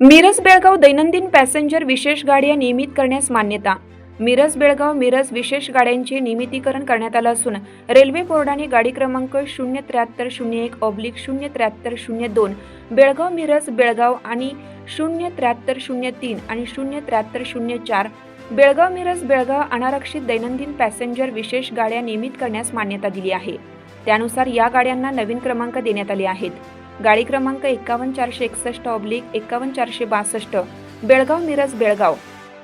मिरज बेळगाव दैनंदिन पॅसेंजर विशेष गाड्या नियमित करण्यास मान्यता. मिरज बेळगाव मिरज विशेष गाड्यांचे नियमितीकरण करण्यात आलं असून रेल्वे बोर्डाने गाडी क्रमांक शून्य त्र्याहत्तर शून्य एक ऑब्लिक शून्य त्र्याहत्तर शून्य दोन बेळगाव मिरज बेळगाव आणि शून्य त्र्याहत्तर शून्य तीन आणि शून्य त्र्याहत्तर शून्य चार बेळगाव मिरज बेळगाव अनारक्षित दैनंदिन पॅसेंजर विशेष गाड्या नियमित करण्यास मान्यता दिली आहे. त्यानुसार या गाड्यांना नवीन क्रमांक देण्यात आले आहेत. गाडी क्रमांक एकावन्न चारशे एकसष्ट ऑब्लिक एकावन्न चारशे बासष्ट बेळगाव मिरज बेळगाव.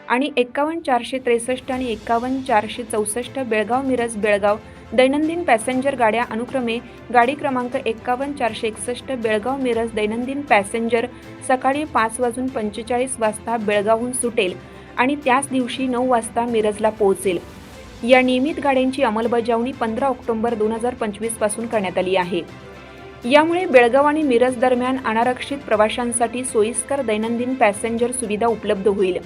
आणि एकावन्न चारशे त्रेसष्ट आणि एकावन्न चारशे चौसष्ट बेळगाव मिरज बेळगाव. दैनंदिन पॅसेंजर गाड्या अनुक्रमे गाडी क्रमांक एकावन्न चारशे एकसष्ट बेळगाव मिरज दैनंदिन पॅसेंजर सकाळी पाच वाजून पंचेचाळीस वाजता बेळगावहून सुटेल आणि त्याच दिवशी नऊ वाजता मिरजला पोहोचेल. या नियमित गाड्यांची अंमलबजावणी पंधरा ऑक्टोबर दोन हजार पंचवीसपासून करण्यात आली आहे. यामुळे बेळगाव आणि मिरज दरम्यान अनारक्षित प्रवाशांसाठी सोयीस्कर दैनंदिन पॅसेंजर सुविधा उपलब्ध होईल.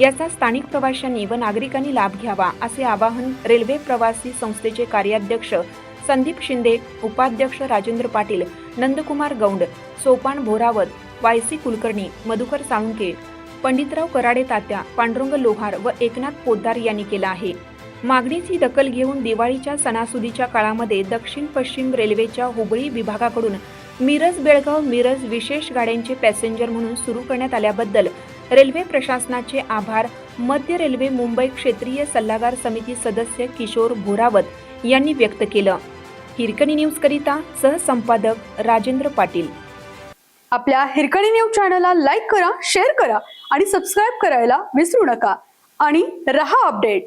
याचा स्थानिक प्रवाशांनी व नागरिकांनी लाभ घ्यावा असे आवाहन रेल्वे प्रवासी संस्थेचे कार्याध्यक्ष संदीप शिंदे उपाध्यक्ष राजेंद्र पाटील नंदकुमार गौंड सोपान भोरावत वायसी कुलकर्णी मधुकर साळुंके पंडितराव कराडे तात्या पांडुरंग लोहार व एकनाथ पोद्दार यांनी केला आहे. मागणीची दखल घेऊन दिवाळीच्या सणासुदीच्या काळामध्ये दक्षिण पश्चिम रेल्वेच्या हुबळी विभागाकडून मिरज बेळगाव मिरज विशेष गाड्यांचे पॅसेंजर म्हणून सुरू करण्यात आल्याबद्दल रेल्वे प्रशासनाचे आभार मध्य रेल्वे मुंबई क्षेत्रीय सल्लागार समिती सदस्य किशोर भोरावत यांनी व्यक्त केलं. हिरकणी न्यूजकरिता सहसंपादक राजेंद्र पाटील. आपल्या हिरकणी न्यूज चॅनलला लाईक करा शेअर करा आणि सबस्क्राईब करायला विसरू नका. आणि रहा अपडेट.